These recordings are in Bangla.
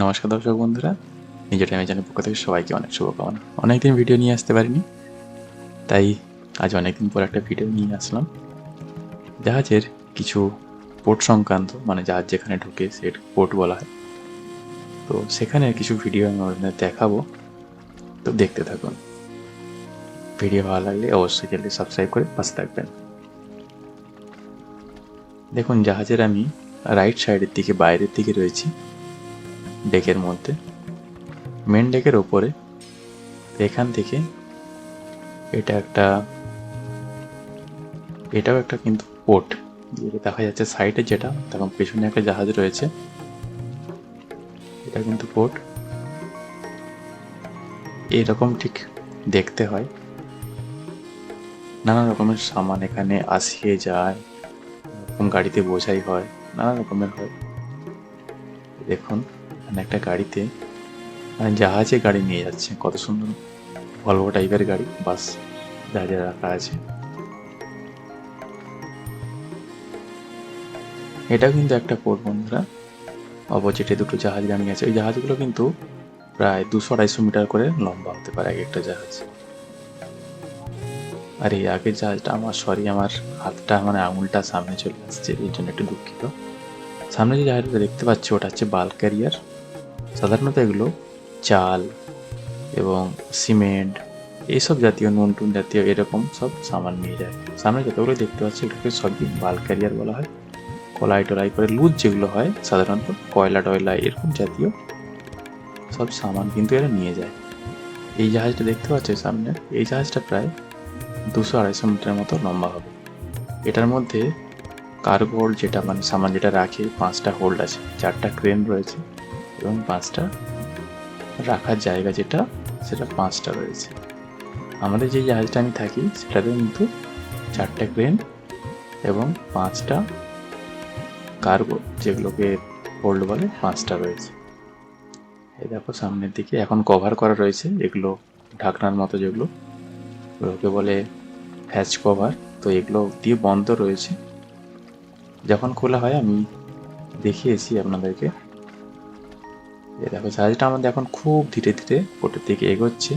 নমস্কার দর্শক বন্ধুরা। নিজের টাইমে জানার পক্ষ থেকে সবাইকে অনেক শুভকামনা। অনেকদিন ভিডিও নিয়ে আসতে পারিনি। তাই আজ অনেকদিন পর একটা ভিডিও নিয়ে আসলাম। জাহাজের কিছু পোর্ট সংক্রান্ত মানে জাহাজ যেখানে ঢুকে সে পোর্ট বলা হয়। তো সেখানে কিছু ভিডিও আমি আপনাদের দেখাবো। তো দেখতে থাকুন। ভিডিও ভালো লাগলে অবশ্যই চ্যানেলটি সাবস্ক্রাইব করে পাশে থাকবেন। দেখুন, জাহাজের আমি রাইট সাইডের দিকে, বাইরের দিকে রয়েছি। ডেকের মধ্যে। মেন ডেকের ওপরে এখান থেকে এটা একটা, এটাও একটা কিন্তু পোর্ট যেটা দেখা যাচ্ছে সাইডে যেটা তখন পেছনে একটা জাহাজ রয়েছে। এটা কিন্তু পোর্ট এরকম ঠিক দেখতে হয়। নানা রকমের সামান এখানে আসিয়ে যায় গাড়িতে বোঝাই হয়, নানা রকমের হয়। দেখুন। একটা গাড়িতে মানে জাহাজে গাড়ি নিয়ে যাচ্ছে। কত সুন্দর ভলভো টাইপের গাড়ি, বাস জাহাজে রাখা আছে। এটাও কিন্তু একটা পোর্ট বন্ধুরা। অপোজিটে দুটো জাহাজ দাঁড়িয়ে আছে। ওই জাহাজগুলো কিন্তু প্রায় দুশো আড়াইশো মিটার করে লম্বা হতে পারে এক একটা জাহাজ। আর এই আগের জাহাজটা আমার সরি আমার হাতটা মানে আঙুলটা সামনে চলে আসছে। এই জন্য একটু দুঃখিত। সামনে যে জাহাজটা দেখতে পাচ্ছি, ওটা হচ্ছে বাল্ক ক্যারিয়ার সাধারণত এগুলো চাল এবং সিমেন্ট এইসব জাতীয় নুন টুন জাতীয় এরকম সব সামান নিয়ে যায়। সামনে যতগুলো দেখতে পাচ্ছি এগুলোকে সবই বাল ক্যারিয়ার বলা হয়। কলাই টলাই করে লুজ যেগুলো হয়, সাধারণত কয়লা টয়লা এরকম জাতীয় সব সামান কিন্তু এরা নিয়ে যায়। এই জাহাজটা দেখতে পাচ্ছি সামনে? এই জাহাজটা প্রায় দুশো আড়াইশো মিটার মতো লম্বা হবে। এটার মধ্যে কার্গো হোল্ড যেটা মানে সামান যেটা রাখে, পাঁচটা হোল্ড আছে, চারটা ক্রেন রয়েছে। এবং পাঁচটা রাখার জায়গা যেটা, সেটা পাঁচটা রয়েছে। আমাদের যে জাহাজটা আমি থাকি, সেটাতে কিন্তু চারটে ক্রেন এবং পাঁচটা কার্গো, যেগুলোকে হোল্ড বলে, পাঁচটা রয়েছে। এই দেখো, সামনের দিকে এখন কভার করা রয়েছে এগুলো, ঢাকনার মতো যেগুলো। ওগুলোকে বলে হ্যাচ কভার তো এগুলো দিয়ে বন্ধ রয়েছে। যখন খোলা হয়, আমি দেখিয়েছি আপনাদেরকে। এ দেখো, জাহাজটা আমাদের এখন খুব ধীরে ধীরে পোর্টের দিকে এগোচ্ছে।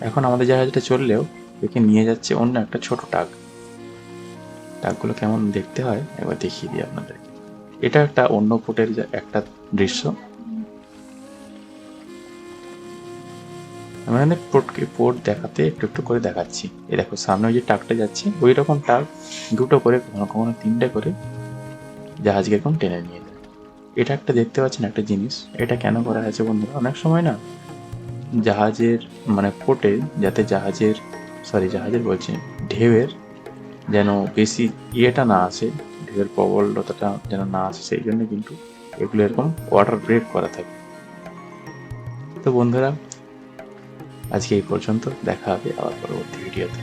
এখন আমাদের জাহাজটা চললেও একে নিয়ে যাচ্ছে অন্য একটা ছোট টাক। টাকগুলো কেমন দেখতে হয়, একবার দেখিয়ে দিই আপনাদেরকে। এটা একটা অন্য পোর্টের একটা দৃশ্য। আমি অনেক পোর্টকে পোর্ট দেখাতে একটু একটু করে দেখাচ্ছি। এ দেখো, সামনে ওই যে টাকটা যাচ্ছে, ওই রকম টাক, দুটো করে, কখনো কখনো তিনটে করে জাহাজকে এরকম টেনে নিয়ে এটা একটা দেখতে পাচ্ছেন একটা জিনিস। এটা কেন করা হয়েছে বন্ধুরা? অনেক সময় না জাহাজের মানে পোর্টে যাতে জাহাজের সরি জাহাজের বলছি, ঢেউয়ের যেন বেশি ইয়েটা না আসে, ঢেউয়ের প্রবলতাটা যেন না আসে, সেই জন্য কিন্তু এগুলো এরকম ওয়াটার ব্রেক করা থাকে। তো বন্ধুরা, আজকে এই পর্যন্ত দেখা হবে আবার পরবর্তী ভিডিওতে